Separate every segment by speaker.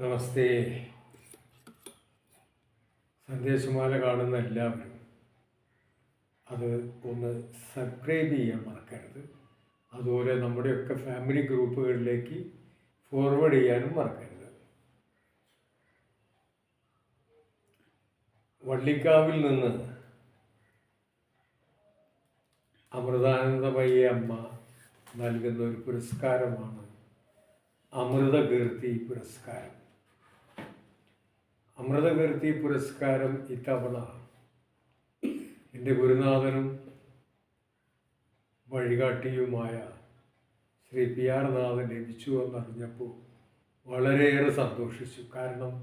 Speaker 1: നമസ്തേ. സന്ദേശമാല കാണുന്ന എല്ലാവരും അത് ഒന്ന് സബ്സ്ക്രൈബ് ചെയ്യാൻ മറക്കരുത്. അതുപോലെ നമ്മുടെയൊക്കെ ഫാമിലി ഗ്രൂപ്പുകളിലേക്ക് ഫോർവേഡ് ചെയ്യാനും മറക്കരുത്. വള്ളിക്കാവിൽ നിന്ന് അമൃതാനന്ദമയി അമ്മ നൽകുന്ന ഒരു പുരസ്കാരമാണ് അമൃതകീർത്തി പുരസ്കാരം. അമൃതകീർത്തി പുരസ്കാരം ഇത്തവണ എന്റെ ഗുരുനാഥനും വഴികാട്ടിയുമായ ശ്രീ പി ആർ നാഥൻ ലഭിച്ചു എന്നറിഞ്ഞപ്പോൾ വളരെയേറെ സന്തോഷിച്ചു. കാരണം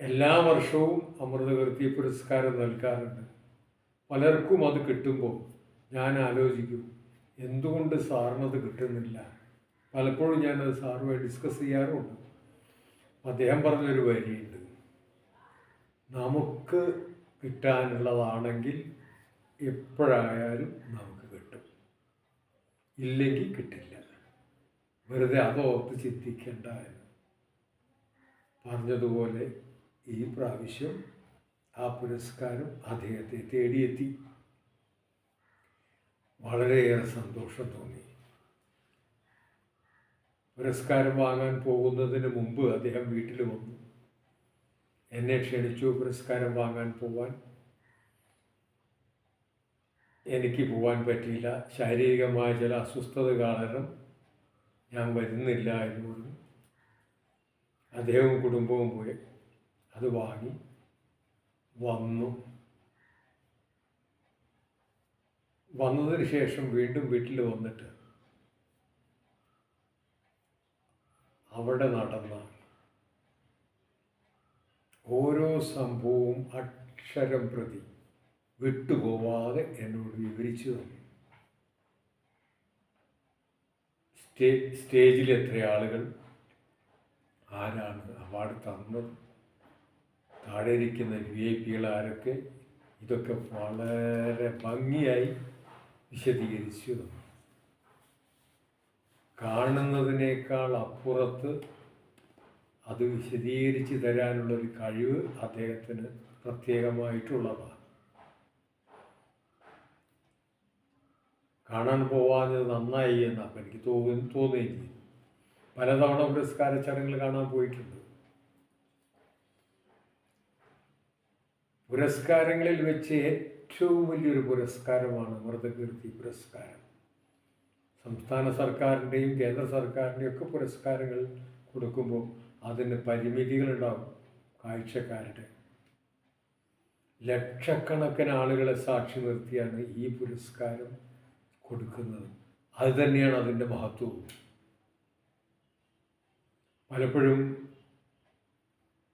Speaker 1: എല്ലാ വർഷവും അമൃതകീർത്തി പുരസ്കാരം നൽകാറുണ്ട്. പലർക്കും അത് കിട്ടുമ്പോൾ ഞാൻ ആലോചിക്കും എന്തുകൊണ്ട് സാറിനത് കിട്ടുന്നില്ല? പലപ്പോഴും ഞാനത് സാറുമായി ഡിസ്കസ് ചെയ്യാറുമുണ്ട്. അദ്ദേഹം പറഞ്ഞൊരു വരിയുണ്ട്. നമുക്ക് കിട്ടാനുള്ളതാണെങ്കിൽ എപ്പോഴായാലും നമുക്ക് കിട്ടും. ഇല്ലെങ്കിൽ കിട്ടില്ല. വെറുതെ അതോർത്ത് ചിന്തിക്കേണ്ട എന്ന്. പറഞ്ഞതുപോലെ ഈ പ്രാവശ്യം ആ പുരസ്കാരം അദ്ദേഹത്തെ തേടിയെത്തി. വളരെയേറെ സന്തോഷം തോന്നി. പുരസ്കാരം വാങ്ങാൻ പോകുന്നതിന് മുമ്പ് അദ്ദേഹം വീട്ടിൽ വന്നു. എന്നെ ക്ഷണിച്ചു പുരസ്കാരം വാങ്ങാൻ പോവാൻ. എനിക്ക് പോവാൻ പറ്റിയില്ല. ശാരീരികമായ ചില അസ്വസ്ഥത കാരണം ഞാൻ വരുന്നില്ല എന്ന് പറഞ്ഞു അദ്ദേഹവും കുടുംബവും പോയി അത് വാങ്ങി വന്നു. വന്നതിന് ശേഷം വീണ്ടും വീട്ടിൽ വന്നിട്ട് അവിടെ നടന്ന ഓരോ സംഭവവും അക്ഷരം പ്രതി വിട്ടുപോവാതെ എന്നോട് വിവരിച്ചു തന്നു. സ്റ്റേ സ്റ്റേജിൽ എത്ര ആളുകൾ ആരാണ് അവാർഡ് തന്നത് താഴെ ഇരിക്കുന്ന വി ഐ പികൾ ആരൊക്കെ ഇതൊക്കെ വളരെ ഭംഗിയായി വിശദീകരിച്ചു തന്നു. കാണുന്നതിനേക്കാൾ അപ്പുറത്ത് അത് വിശദീകരിച്ച് തരാനുള്ളൊരു കഴിവ് അദ്ദേഹത്തിന് പ്രത്യേകമായിട്ടുള്ളതാണ്. കാണാൻ പോവാഞ്ഞത് നന്നായി എന്ന് അപ്പം എനിക്ക് തോന്നി തോന്നുകയും പലതവണ പുരസ്കാര ചടങ്ങിൽ കാണാൻ പോയിട്ടുണ്ട്. പുരസ്കാരങ്ങളിൽ വെച്ച് ഏറ്റവും വലിയൊരു പുരസ്കാരമാണ് മൃതകീർത്തി പുരസ്കാരം. സംസ്ഥാന സർക്കാരിന്റെയും കേന്ദ്ര സർക്കാരിന്റെയും ഒക്കെ പുരസ്കാരങ്ങൾ കൊടുക്കുമ്പോൾ അതിന് പരിമിതികളുണ്ടാവും കാഴ്ചക്കാരുടെ. ലക്ഷക്കണക്കിന് ആളുകളെ സാക്ഷി നിർത്തിയാണ് ഈ പുരസ്കാരം കൊടുക്കുന്നത്. അത് തന്നെയാണ് അതിന്റെ മഹത്വവും. പലപ്പോഴും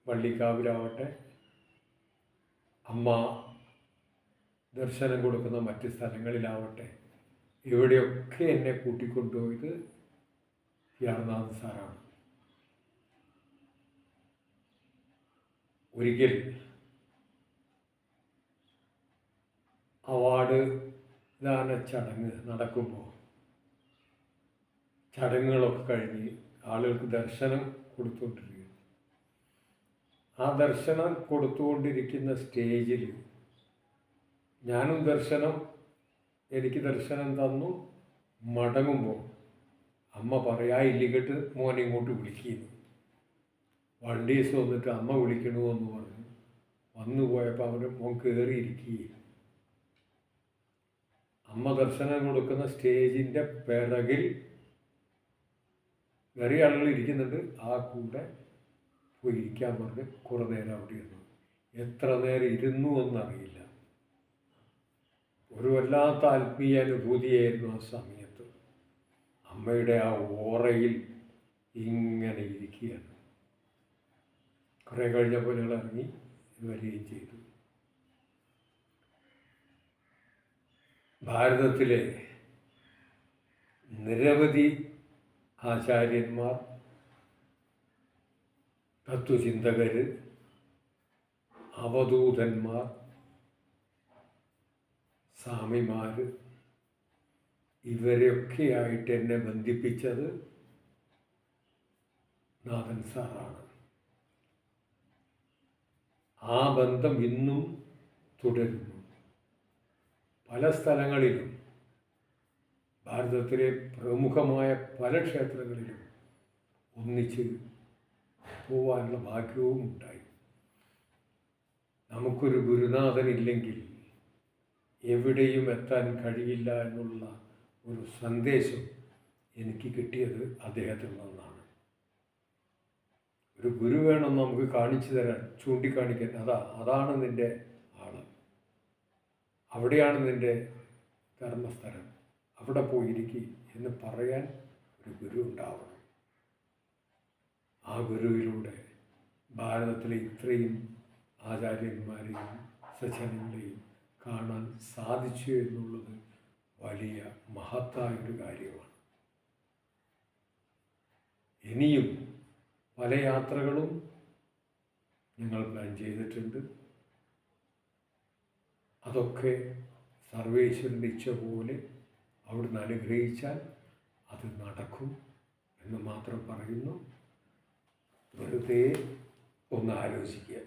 Speaker 1: വള്ളിക്കാവിലാവട്ടെ അമ്മ ദർശനം കൊടുക്കുന്ന മറ്റ് സ്ഥലങ്ങളിലാവട്ടെ ഇവിടെയൊക്കെ എന്നെ കൂട്ടിക്കൊണ്ടുപോയത് യാർനാഥ് സാറാണ്. ഒരിക്കൽ അവാർഡ് ദാന ചടങ്ങ് നടക്കുമ്പോൾ ചടങ്ങുകളൊക്കെ കഴിഞ്ഞ് ആളുകൾക്ക് ദർശനം കൊടുത്തുകൊണ്ടിരിക്കുന്നു. ആ ദർശനം കൊടുത്തുകൊണ്ടിരിക്കുന്ന സ്റ്റേജിൽ ഞാനും ദർശനം എനിക്ക് ദർശനം തന്നു. മടങ്ങുമ്പോൾ അമ്മ പറയാ ഇല്ലിക്കട്ട് മോനെ ഇങ്ങോട്ട് വിളിക്കുന്നു. വണ്ടി ദിവസം വന്നിട്ട് അമ്മ വിളിക്കണു എന്ന് പറഞ്ഞു. വന്നു പോയപ്പോൾ അവന്റെ മോൻ കയറിയിരിക്കുകയില്ല അമ്മ ദർശനം കൊടുക്കുന്ന സ്റ്റേജിന്റെ പിറകിൽ വേറെ ആളുകൾ ഇരിക്കുന്നുണ്ട്. ആ കൂടെ പോയി ഇരിക്കാൻ പറഞ്ഞ് കുറേ നേരം അവിടെ ഇരുന്നു. എത്ര നേരം ഇരുന്നു എന്നറിയില്ല. ഒരു വല്ലാത്ത ആത്മീയ അനുഭൂതിയായിരുന്നു ആ സമയത്ത്. അമ്മയുടെ ആ ഓറയിൽ ഇങ്ങനെ ഇരിക്കുകയാണ്. കുറേ കഴിഞ്ഞപ്പോൾ ഞങ്ങൾ ഇറങ്ങി വരികയും ചെയ്തു. ഭാരതത്തിലെ നിരവധി ആചാര്യന്മാർ തത്വചിന്തകർ അവധൂതന്മാർ സ്വാമിമാർ ഇവരെയൊക്കെയായിട്ട് എന്നെ ബന്ധിപ്പിച്ചത് നാഥൻ സാറാണ്. ആ ബന്ധം ഇന്നും തുടരുന്നു. പല സ്ഥലങ്ങളിലും ഭാരതത്തിലെ പ്രമുഖമായ പല ക്ഷേത്രങ്ങളിലും ഒന്നിച്ച് പോവാനുള്ള ഭാഗ്യവും ഉണ്ടായി നമുക്കൊരു ഗുരുനാഥനില്ലെങ്കിൽ എവിടെയും എത്താൻ കഴിയില്ല എന്നുള്ള ഒരു സന്ദേശം എനിക്ക് കിട്ടിയത് അദ്ദേഹത്തിൽ നിന്നാണ് ഒരു ഗുരു വേണം നമുക്ക് കാണിച്ചു തരാൻ ചൂണ്ടിക്കാണിക്കാൻ. അതാ അതാണ് നിന്റെ ആൾ. അവിടെയാണ് നിന്റെ ധർമ്മസ്ഥലം. അവിടെ പോയിരിക്കുക എന്ന് പറയാൻ ഒരു ഗുരു ഉണ്ടാവണം. ആ ഗുരുവിലൂടെ ഭാരതത്തിലെ ഇത്രയും ആചാര്യന്മാരെയും സജ്ജനങ്ങളെയും കാണാൻ സാധിച്ചു എന്നുള്ളത് വലിയ മഹത്തായൊരു കാര്യമാണ്. ഇനിയും പല യാത്രകളും ഞങ്ങൾ പ്ലാൻ ചെയ്തിട്ടുണ്ട്. അതൊക്കെ സർവേശ്വരന്റെ ഇച്ഛ പോലെ അവിടുന്ന് അനുഗ്രഹിച്ചാൽ അത് നടക്കും എന്ന് മാത്രം പറയുന്നു. വെറുതെ ഒന്ന് ആലോചിക്കുക.